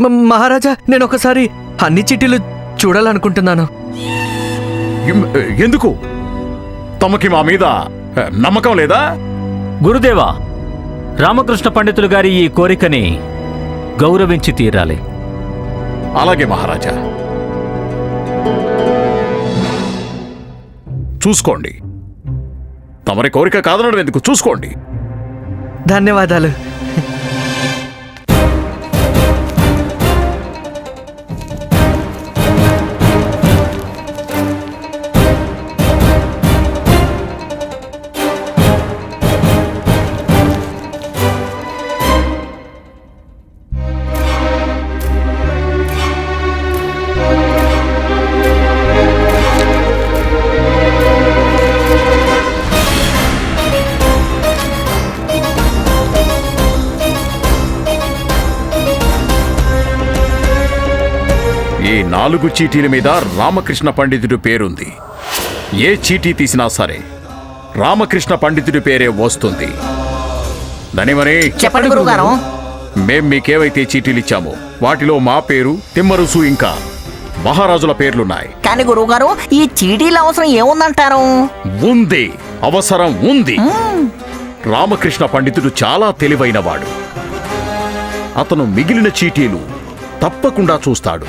మహారాజా నేను ఒకసారి అన్ని చిట్టీలు చూడాలనుకుంటున్నాను. ఎందుకు? తమకి మా మీద నమ్మకం లేదా? గురుదేవా రామకృష్ణ పండితులు గారి ఈ కోరికని గౌరవించి తీరాలి. అలాగే మహారాజా. చూసుకోండి. తమరి కోరిక కాదనడం ఎందుకు? చూసుకోండి. ధన్యవాదాలు. నాలుగు చీటీల మీద రామకృష్ణ పండితుడి పేరుంది. ఏ చీటీ తీసినా సరే రామకృష్ణ పండితుడి పేరే వస్తుంది. ధనిమని చెప్పండి గురుగారు మేం మీకేవైతే చీటీలు ఇచ్చామో వాటిలో మా పేరు తిమ్మరుసు ఇంకా మహారాజుల పేర్లున్నాయి. కానీ గురువుగారు ఈ చీటీల అవసరం ఏముందంటారు? ఉంది అవసరం ఉంది. రామకృష్ణ పండితుడు చాలా తెలివైనవాడు. అతను మిగిలిన చీటీలు తప్పకుండా చూస్తాడు.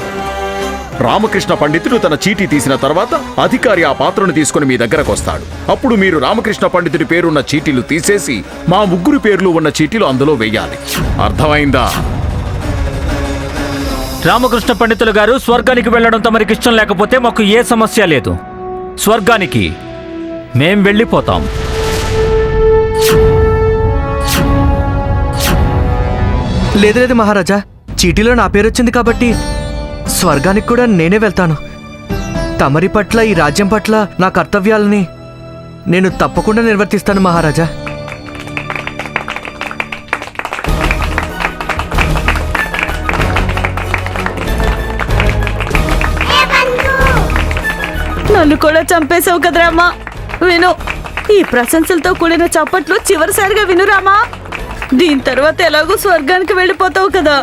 రామకృష్ణ పండితుడు తన చీటీ తీసిన తర్వాత అధికారి ఆ పాత్రను తీసుకుని మీ దగ్గరకు వస్తాడు. అప్పుడు మీరు రామకృష్ణ పండితుడి పేరున్న చీటీలు తీసేసి మా ముగ్గురు పేర్లు ఉన్న చీటీలు అందులో వెయ్యాలి అర్థమైందా? రామకృష్ణ పండితులు గారు స్వర్గానికి వెళ్ళడం తమరికి ఇష్టం లేకపోతే మాకు ఏ సమస్య లేదు. స్వర్గానికి మేం వెళ్ళిపోతాం. లేదు లేదు మహారాజా చీటీలో నా పేరు వచ్చింది కాబట్టి స్వర్గానికి కూడా నేనే వెళ్తాను. తమరి పట్ల ఈ రాజ్యం పట్ల నా కర్తవ్యాలని నేను తప్పకుండా నిర్వర్తిస్తాను మహారాజా. నన్ను కూడా చంపేశావు కదా రామా విను ఈ ప్రశంసలతో కూడిన చప్పట్లు చివరిసారిగా విను రామా. దీని తర్వాత ఎలాగో స్వర్గానికి వెళ్ళిపోతావు కదా.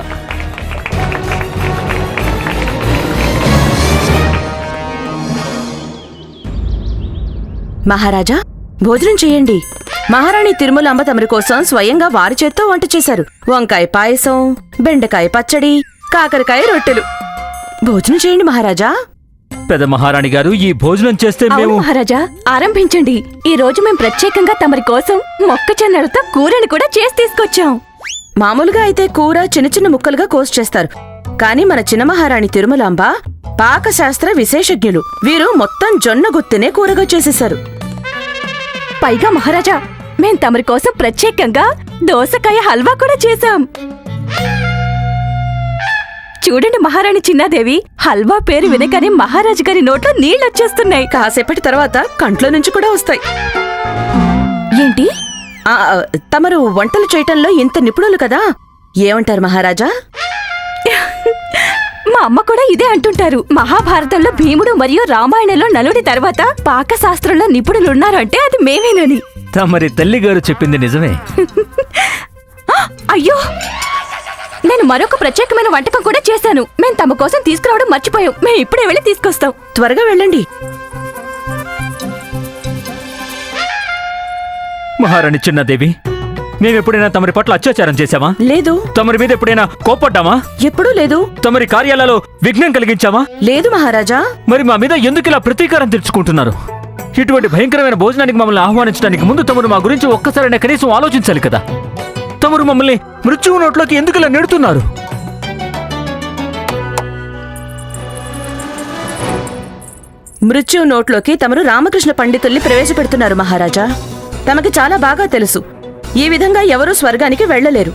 మహారాజా భోజనం చేయండి. మహారాణి తిరుమలాంబ తమరి కోసం స్వయంగా వారి చేత్తో వంట చేశారు. వంకాయ పాయసం బెండకాయ పచ్చడి కాకరకాయ రొట్టెలు. భోజనం చేయండి మహారాజా. పెద్ద మహారాణి గారు ఈ భోజనం చేస్తే మేము మహారాజా ఆరంభించండి. ఈ రోజు మేం ప్రత్యేకంగా తమరి కోసం మొక్కజొన్నలతో కూరని కూడా చేసి తీసుకొచ్చాం. మామూలుగా అయితే కూర చిన్న చిన్న ముక్కలుగా కోసి చేస్తారు. కానీ మన చిన్న మహారాణి తిరుమలాంబ పాకశాస్త్ర విశేషజ్ఞులు. వీరు మొత్తం జొన్న గుత్తినే కూరగా చేసేశారు. పైగా మహారాజా మేం తమరి కోసం ప్రత్యేకంగా దోసకాయ హల్వా కూడా చేశాం. చూడండి మహారాణి చిన్నాదేవి హల్వా పేరు వినగానే మహారాజు గారి నోట్లో నీళ్ళొచ్చేస్తున్నాయి కాసేపటి తర్వాత కంట్లో నుంచి కూడా వస్తాయి. ఏంటి? ఆ, తమరు వంటలు చేయటంలో ఇంత నిపుణులు కదా? ఏమంటారు మహారాజా? మా అమ్మ కూడా ఇదే అంటుంటారు. మహాభారతంలో భీముడు మరియు రామాయణంలో నలుడి తర్వాత పాకశాస్త్రంలో నిపుణులున్నారు అంటే అది మేమేనని. తమరి తల్లి గారు చెప్పింది నిజమే. అయ్యో! నేను మరొక ప్రత్యేకమైన వంటకం కూడా చేశాను. మేము తమ కోసం తీసుకురావడం మర్చిపోయాం. మేము ఇప్పుడే వెళ్ళి తీసుకొస్తాం. త్వరగా వెళ్ళండి. మహారాణి చిన్నదేవి మేమెప్పుడైనా తమరి పట్ల అత్యాచారం చేశామా? లేదు. తమరి మీద ఎప్పుడైనా కోపడ్డామా? ఎప్పుడూ లేదు. తమరి కార్యాలలో విఘ్నం కలిగించామా? లేదు మహారాజా. మరి మా మీద ఎందుకు ఇలా ప్రతీకారం తెచ్చుకుంటున్నారు ఇటువంటి భయంకరమైన భోజనానికి మమ్మల్ని ఆహ్వానించడానికి ముందు తమరు మా గురించి ఒక్కసారైనా కనీసం ఆలోచించాలి కదా. తమరు మమ్మల్ని మృత్యువు నోట్లోకి ఎందుకు ఇలా నెడుతున్నారు? మృత్యు నోట్లోకి తమరు రామకృష్ణ పండితుల్ని ప్రవేశపెడుతున్నారు మహారాజా. తమకి చాలా బాగా తెలుసు. ఈ విధంగా ఎవరూ స్వర్గానికి వెళ్ళలేరు.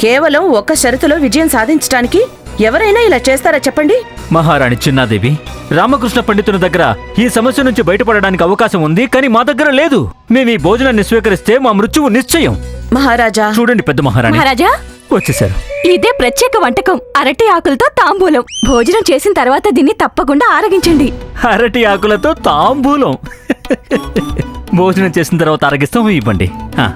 కేవలం ఒక్క షరతులో విజయం సాధించడానికి ఎవరైనా ఇలా చేస్తారా చెప్పండి? మహారాణి చిన్నాదేవి రామకృష్ణ పండితుని దగ్గర ఈ సమస్య నుంచి బయటపడడానికి అవకాశం ఉంది కానీ మా దగ్గర లేదు. మేము ఈ భోజనాన్ని స్వీకరిస్తే మా మృత్యువు నిశ్చయం. మహారాజా. చూడండి పెద్ద మహారాణి. మహారాజా. వచ్చేసారు ఇదే ప్రత్యేక వంటకం అరటి ఆకులతో తాంబూలం. భోజనం చేసిన తర్వాత దీన్ని తప్పకుండా ఆరగించండి. అరటి ఆకులతో తాంబూలం. భోజనం చేసిన తర్వాత అరగిస్తాం ఇవ్వండి. ఆ.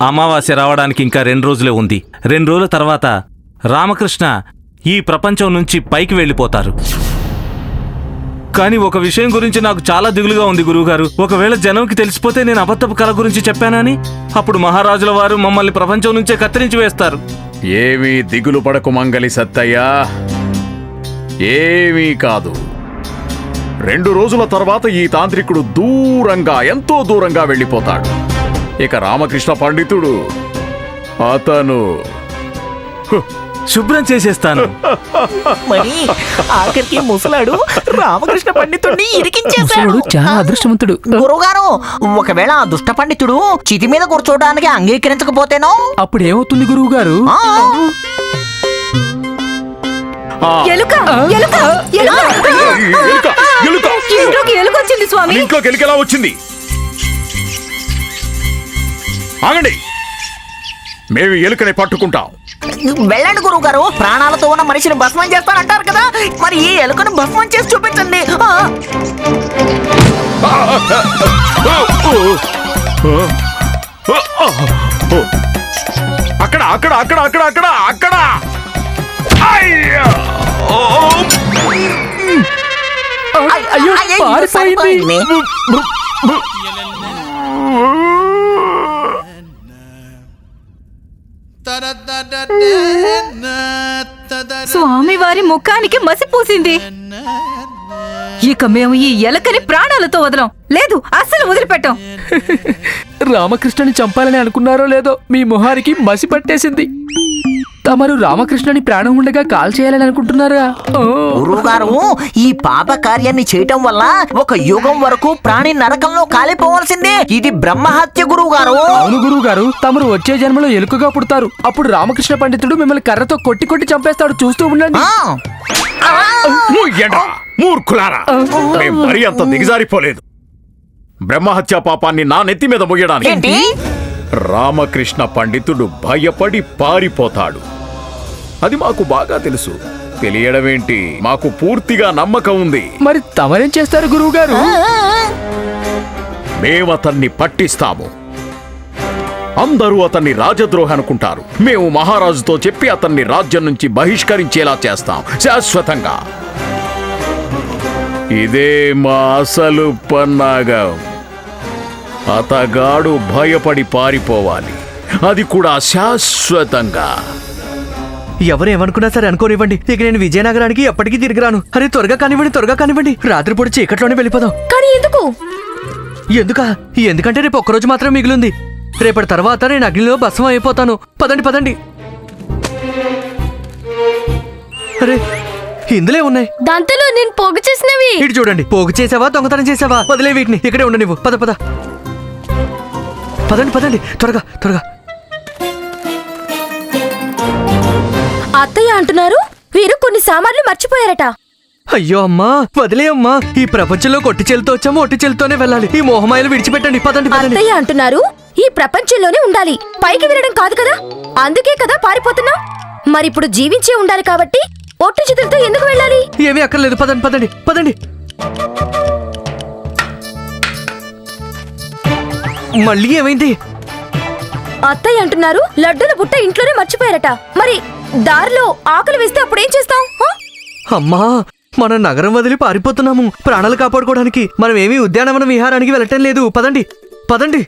అమావాస్య రావడానికి ఇంకా రెండు రోజులే ఉంది. రెండు రోజుల తర్వాత రామకృష్ణ ఈ ప్రపంచం నుంచి పైకి వెళ్ళిపోతారు. కానీ ఒక విషయం గురించి నాకు చాలా దిగులుగా ఉంది గురువుగారు. ఒకవేళ జనంకి తెలిసిపోతే నేను అబద్ధపు కళ గురించి చెప్పానని అప్పుడు మహారాజుల వారు మమ్మల్ని ప్రపంచం నుంచే కత్తిరించి వేస్తారు. ఏమీ దిగులు పడకు మంగలి సత్తయ్యా. ఏమీ కాదు. రెండు రోజుల తర్వాత ఈ తాంత్రికుడు దూరంగా ఎంతో దూరంగా వెళ్ళిపోతాడు. ఇక రామకృష్ణ పండితుడు అతను శుభ్రం చేసేస్తాను. మరి ఆఖరికి ముసలాడు రామకృష్ణ పండితుడిని ఇరికించేశాడు. చాలా అదృష్టవంతుడు. గురుగారు ఒకవేళ ఆ దుష్ట పండితుడు చితి మీద కూర్చోవడానికి అంగీకరించకపోతేనో? అప్పుడు ఏమవుతుంది గురువు గారు ఆ, ఆ, ఎలుక ఎలుక ఎలుక. ఎలుక, ఎలుక. ఇంట్లోకి ఎలుక వచ్చింది స్వామి? ఇంట్లోకి ఎలుక ఎలా వచ్చింది? ఆగండి. మేము ఎలుకని పట్టుకుంటాం. వెళ్ళండి గురువు గారు ప్రాణాలతో ఉన్న మనిషిని భస్మం చేస్తానంటారు కదా. మరి ఈ ఎలుకను భస్మం చేసి చూపించండి. ఆ, అక్కడ అక్కడ అక్కడ అక్కడ అక్కడ అక్కడ. అయ్యా! అయ్యో, పారిపోయింది. సరిపోయింది. స్వామి వారి ముఖానికి మసి పూసింది ఇక మేము ఈ ఎలకని ప్రాణాలతో వదలం లేదు అస్సలు వదిలిపెట్టాం రామకృష్ణని చంపాలని అనుకున్నారో లేదో మీ మొహానికి మసి పట్టేసింది తమరు రామకృష్ణని ప్రాణం ఉండగా కాల్ చేయాలని అనుకుంటున్నారా? ఓ, గురువు గారు ఈ పాప కార్యాన్ని చేయటం వల్ల ఒక యుగం వరకు ప్రాణి నరకంలో కాలిపోవాల్సిందే. ఇది బ్రహ్మహత్య గురువు గారు అవును గురువు గారు తమరు వచ్చే జన్మలో ఎలుకగా పుడతారు. అప్పుడు రామకృష్ణ పండితుడు మిమ్మల్ని కర్రతో కొట్టి కొట్టి చంపేస్తాడు. చూస్తూ ఉండండి. మూయ్యండ్రా, మూర్ఖులారా. మేం మరీ అంత దిగజారిపోలేదు. బ్రహ్మహత్య పాపాన్ని నా నెత్తి మీద ముయ్యడానికి ఏంటి? రామకృష్ణ పండితుడు భయపడి పారిపోతాడు. అది మాకు బాగా తెలుసు. తెలియడమేంటి? మాకు పూర్తిగా నమ్మకం ఉంది. మరి తమరేం చేస్తారు గురువు గారు మేము అతన్ని పట్టిస్తాము. అందరూ అతన్ని రాజద్రోహి అనుకుంటారు. మేము మహారాజుతో చెప్పి అతన్ని రాజ్యం నుంచి బహిష్కరించేలా చేస్తాం. శాశ్వతంగా. ఇదే మా అసలు పన్నాగం. అతగాడు భయపడి పారిపోవాలి. అది కూడా శాశ్వతంగా. ఎవరు ఏమనుకున్నా సరే అనుకోనివ్వండి. ఇక నేను విజయనగరానికి ఎప్పటికీ తిరిగి రాను. అరే త్వరగా కానివ్వండి త్వరగా కానివ్వండి. రాత్రిపూట చీకట్లోనే వెళ్ళిపోదాం. కానీ ఎందుకు? ఎందుకా? ఎందుకంటే రేపు ఒక్కరోజు మాత్రం మిగిలింది. రేపటి తర్వాత నేను అగ్నిలో భస్మం అయిపోతాను. పదండి పదండి. అరే ఇందులే ఉన్నాయి. దాంతలో నేను పోగు చేసినవి. ఇటు చూడండి. పోగు చేసావా దొంగతనం చేసావా? వదిలే వీటిని. ఇక్కడే ఉండు నువ్వు. పద పద. పదండి పదండి. త్వరగా త్వరగా. అత్తయ్య అంటున్నారు? వీరు కొన్ని సామాన్లు మర్చిపోయారట. అయ్యో అమ్మా వదిలే అమ్మా. ఈ ప్రపంచంలో కొట్టి చెల్లితో వచ్చాము ఒట్టి చెల్లితోనే వెళ్ళాలి. ఈ మోహమాయలు విడిచిపెట్టండి పదండి పదండి. అత్తయ్య అంటున్నారు ఈ ప్రపంచంలోనే ఉండాలి. పైకి వినడం కాదు కదా? అందుకే కదా పారిపోతున్నా. మరిప్పుడు జీవించే ఉండాలి కాబట్టి ఒట్టు చేతులతో ఎందుకు వెళ్ళాలి? ఏమీ అక్కర్లేదు పదండి పదండి పదండి. మళ్ళీ ఏమైంది? అత్తయ్య అంటున్నారు లడ్డూల బుట్ట ఇంట్లోనే మర్చిపోయారట. మరి దారిలో ఆకలి వేస్తే అప్పుడు ఏం చేస్తాం? అమ్మా మనం నగరం వదిలి పారిపోతున్నాము. ప్రాణాలు కాపాడుకోవడానికి మనం ఏమీ ఉద్యానవన విహారానికి వెళ్ళటం లేదు. పదండి పదండి.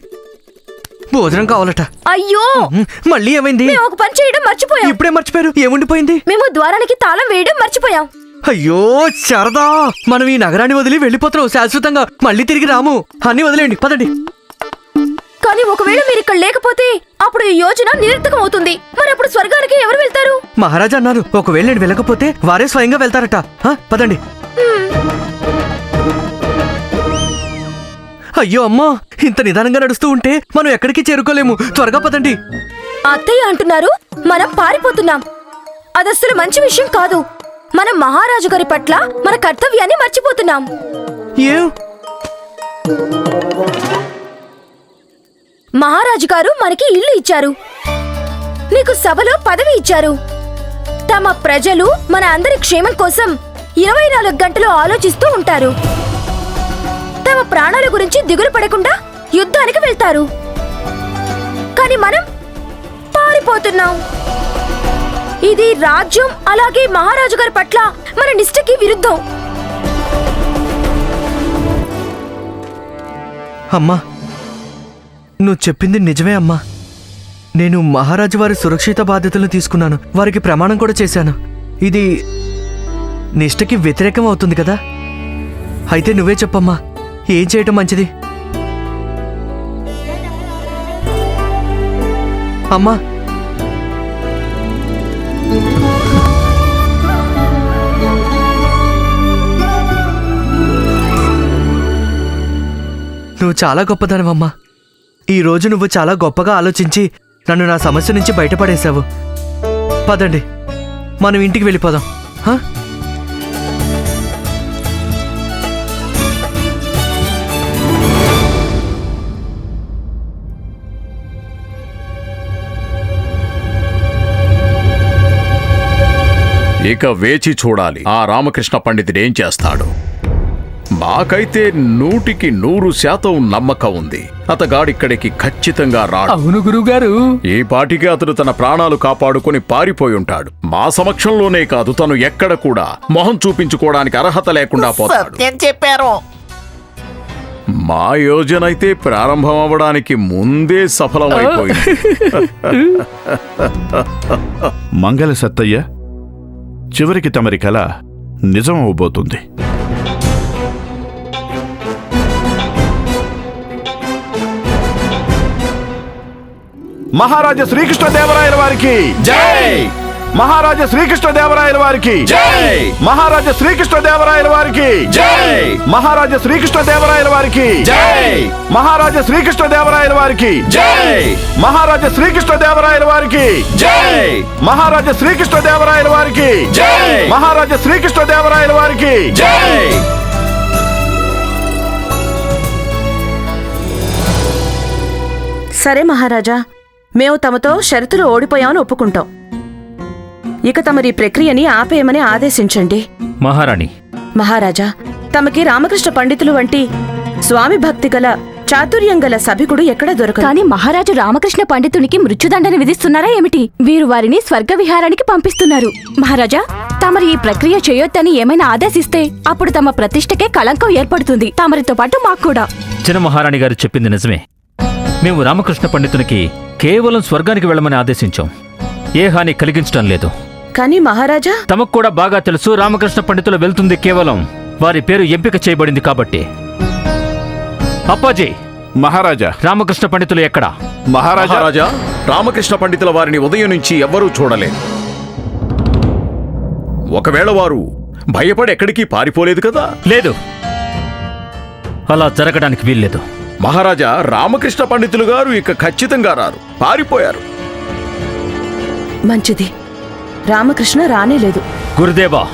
భోజనం కావాలట. అయ్యో! మళ్ళీ ఏమైంది? ఒక పని చేయడం మర్చిపోయాం. ఇప్పుడే మర్చిపోయారు. ఏముండిపోయింది మేము ద్వారానికి తాళం వేయడం మర్చిపోయాం. అయ్యో శారదా! మనం ఈ నగరాన్ని వదిలి వెళ్ళిపోతున్నాం. శాశ్వతంగా మళ్ళీ తిరిగి రాము. అన్ని వదిలేండి పదండి. కానీ ఒకవేళ మీరు ఇక్కడ లేకపోతే అప్పుడు ఈ యోజన నిరర్థకం అవుతుంది మరి అప్పుడు స్వర్గానికి ఎవరు వెళ్తారు? మహారాజా అన్నారు ఒకవేళ నేను వెళ్ళకపోతే వారే స్వయంగా వెళ్తారట. పదండి. అయ్యో అమ్మా ఇంత నిదానంగా నడుస్తూ ఉంటే మనం ఎక్కడికి చేరుకోలేము. త్వరగా పదండి. అత్తయ్య అంటున్నారు మనం పారిపోతున్నాం. అదస్సలు మంచి విషయం కాదు. మనం మహారాజు గారి పట్ల మన కర్తవ్యాన్ని మర్చిపోతున్నాం. ఏం? మహారాజు గారు మనకి ఇల్లు ఇచ్చారు. నీకు సభలో పదవి ఇచ్చారు. తమ ప్రజలు మన అందరి క్షేమం కోసం ఇరవై నాలుగు గంటలు ఆలోచిస్తూ ఉంటారు. తమ ప్రాణాల గురించి దిగులు పడకుండా యుద్ధానికి వెళ్తారు. కానీ మనం పారిపోతున్నాం. ఇది రాజ్యం అలాగే మహారాజు గారి పట్ల మన నిష్ఠకి విరుద్ధం. అమ్మా నువ్వు చెప్పింది నిజమే అమ్మా. నేను మహారాజు వారి సురక్షిత బాధ్యతలను తీసుకున్నాను. వారికి ప్రమాణం కూడా చేశాను. ఇది నిష్ఠకి వ్యతిరేకం అవుతుంది కదా? అయితే నువ్వే చెప్పమ్మా ఏం చేయటం మంచిది? అమ్మా. నువ్వు చాలా గొప్పదనవమ్మా ఈ రోజు నువ్వు చాలా గొప్పగా ఆలోచించి నన్ను నా సమస్య నుంచి బయటపడేశావు. పదండి. మనం ఇంటికి వెళ్ళిపోదాం. హా? ఇక వేచి చూడాలి. ఆ రామకృష్ణ పండితుడు ఏం చేస్తాడు? మాకైతే నూటికి నూరు శాతం నమ్మకం ఉంది. అతగాడిక్కడికి ఖచ్చితంగా రాడు అవును గురువుగారు ఈ పాటికి అతడు తన ప్రాణాలు కాపాడుకుని పారిపోయి ఉంటాడు మా సమక్షంలోనే కాదు తను ఎక్కడ కూడా మొహం చూపించుకోవడానికి అర్హత లేకుండా పోతాడు. సత్యం చెప్పారు. మా యోజన అయితే ప్రారంభం అవ్వడానికి ముందే సఫలమైపోయింది. మంగళ సత్తయ్య చివరికి తమరి కల నిజం అవబోతుంది మహారాజా శ్రీకృష్ణదేవరాయల వారికి. జై! మహారాజా శ్రీకృష్ణదేవరాయల వారికి. జై! మహారాజా శ్రీకృష్ణదేవరాయల వారికి. జై! మహారాజా శ్రీకృష్ణదేవరాయల వారికి. జై! మహారాజా శ్రీకృష్ణదేవరాయల వారికి. జై! మహారాజా శ్రీకృష్ణదేవరాయల వారికి. జై! మహారాజా శ్రీకృష్ణదేవరాయల వారికి. జై! మహారాజా శ్రీకృష్ణదేవరాయల వారికి. జై! సరే మహారాజా మేము తమతో షరతులు ఓడిపోయామని ఒప్పుకుంటాం. ఇక తమరి ప్రక్రియని ఆపేయమని ఆదేశించండి. మహారాణి. మహారాజా తమకి రామకృష్ణ పండితులు వంటి స్వామి భక్తి గల చాతుర్యం గల సభికుడు ఎక్కడ దొరకదు కానీ మహారాజు రామకృష్ణ పండితునికి మృత్యుదండన విధిస్తున్నారా ఏమిటి? వీరు వారిని స్వర్గ విహారానికి పంపిస్తున్నారు. మహారాజా తమరు ఈ ప్రక్రియ చేయొద్దని ఏమైనా ఆదేశిస్తే అప్పుడు తమ ప్రతిష్టకే కళంకం ఏర్పడుతుంది. తమరితో పాటు మాకు కూడా. చిన్న మహారాణి గారు చెప్పింది నిజమే. మేము రామకృష్ణ పండితునికి కేవలం స్వర్గానికి వెళ్ళమని ఆదేశించాం. ఏ హాని కలిగించడం లేదు. కానీ మహారాజా? తమకు కూడా బాగా తెలుసు రామకృష్ణ పండితులు వెళ్తుంది కేవలం వారి పేరు ఎంపిక చేయబడింది కాబట్టి. అప్పాజీ! మహారాజా! రామకృష్ణ పండితులు ఎక్కడా? మహారాజా రామకృష్ణ పండితుల వారిని ఉదయం నుంచి ఎవ్వరూ చూడలేదు. ఒకవేళ వారు భయపడి ఎక్కడికి పారిపోలేదు కదా? లేదు. అలా జరగడానికి వీల్లేదు. మహారాజా రామకృష్ణ పండితులు గారు ఇక ఖచ్చితంగా రారు. పారిపోయారు. మంచిది. రామకృష్ణ రానేలేదు. గురుదేవా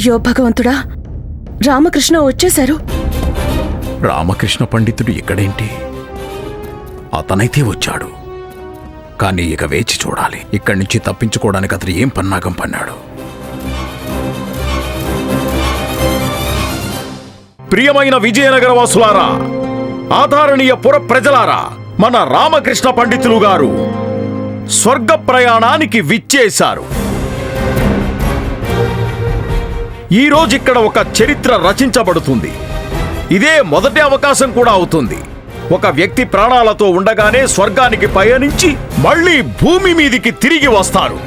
అయ్యో భగవంతుడా రామకృష్ణ వచ్చేశారు. రామకృష్ణ పండితుడు ఇక్కడేంటి? అతనైతే వచ్చాడు. కానీ ఇక వేచి చూడాలి. ఇక్కడి నుంచి తప్పించుకోవడానికి అతను ఏం పన్నాగం పన్నాడు? ప్రియమైన విజయనగర వాసులారా ఆధారణీయ పుర ప్రజలారా మన రామకృష్ణ పండితులు గారు స్వర్గ ప్రయాణానికి విచ్చేశారు. ఈ రోజు ఇక్కడ ఒక చరిత్ర రచించబడుతుంది. ఇదే మొదటి అవకాశం కూడా అవుతుంది. ఒక వ్యక్తి ప్రాణాలతో ఉండగానే స్వర్గానికి పయనించి మళ్ళీ భూమి మీదికి తిరిగి వస్తారు.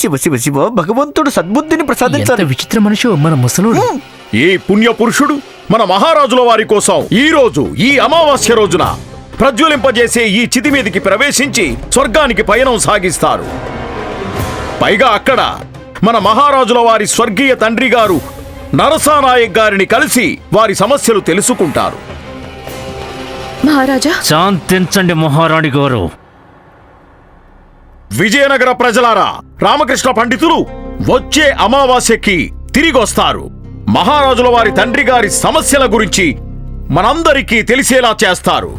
శివ శివ శివ భగవంతుడు సద్బుద్ధిని ప్రసాదించాలి. విచిత్ర మనిషి మన ముసలుడు. ఈ పుణ్య పురుషుడు మన మహారాజుల వారి కోసం ఈ రోజు ఈ అమావాస్య రోజున ప్రజ్వలింపజేసే ఈ చితి మీదికి ప్రవేశించి స్వర్గానికి పయనం సాగిస్తారు. పైగా అక్కడ మన మహారాజుల వారి స్వర్గీయ తండ్రి గారు నరసానాయక్ గారిని కలిసి వారి సమస్యలు తెలుసుకుంటారు. మహారాజా. శాంతించండి మహారాణి గారు. విజయనగర ప్రజలారా రామకృష్ణ పండితులు వచ్చే అమావాస్యకి తిరిగొస్తారు మహారాజుల వారి తండ్రి గారి సమస్యల గురించి మనందరికీ తెలిసేలా చేస్తారు.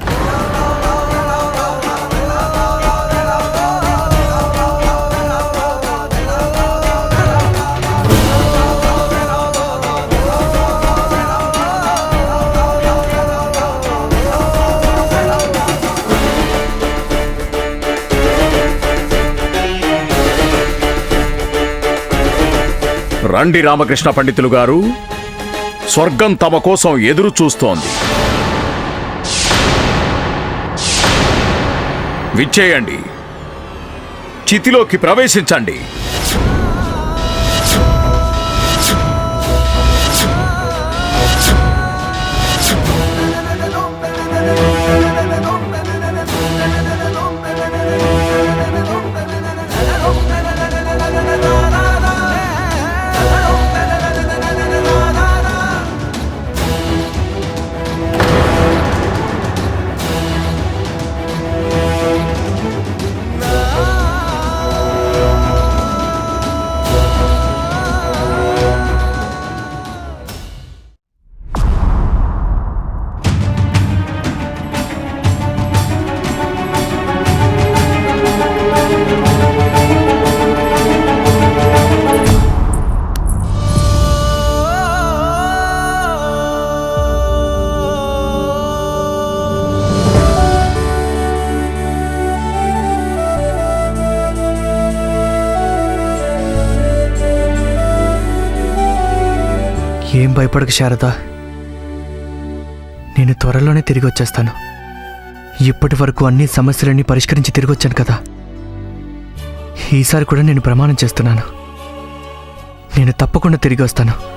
రండి రామకృష్ణ పండితులు గారు. స్వర్గం తమ కోసం ఎదురు చూస్తోంది. విచ్చేయండి. చితిలోకి ప్రవేశించండి. ఏం భయపడక శారద. నేను త్వరలోనే తిరిగి వచ్చేస్తాను. ఇప్పటి వరకు అన్ని సమస్యలన్నీ పరిష్కరించి తిరిగి వచ్చాను కదా. ఈసారి కూడా నేను ప్రమాణం చేస్తున్నాను. నేను తప్పకుండా తిరిగి వస్తాను.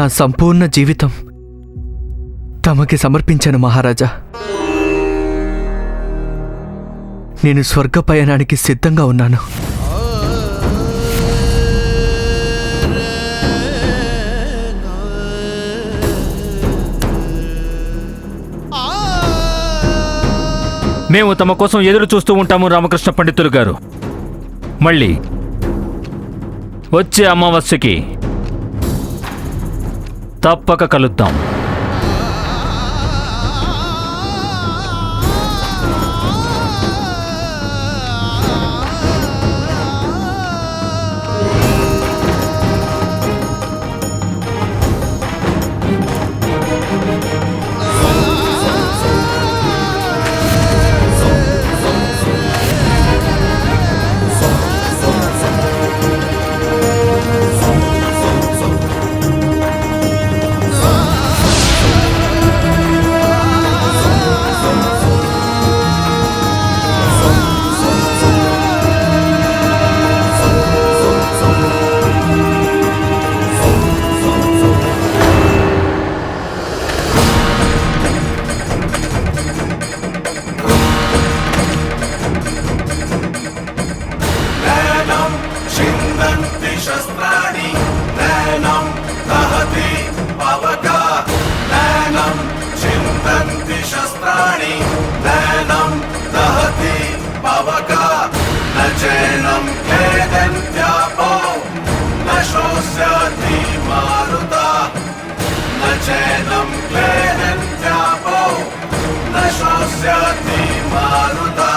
నా సంపూర్ణ జీవితం తమకి సమర్పించాను మహారాజా. నేను స్వర్గ పయనానికి సిద్ధంగా ఉన్నాను. మేము తమ కోసం ఎదురు చూస్తూ ఉంటాము రామకృష్ణ పండితులు గారు. మళ్ళీ వచ్చే అమావాస్యకి తప్పక కలుద్దాం. జాతి మారుతా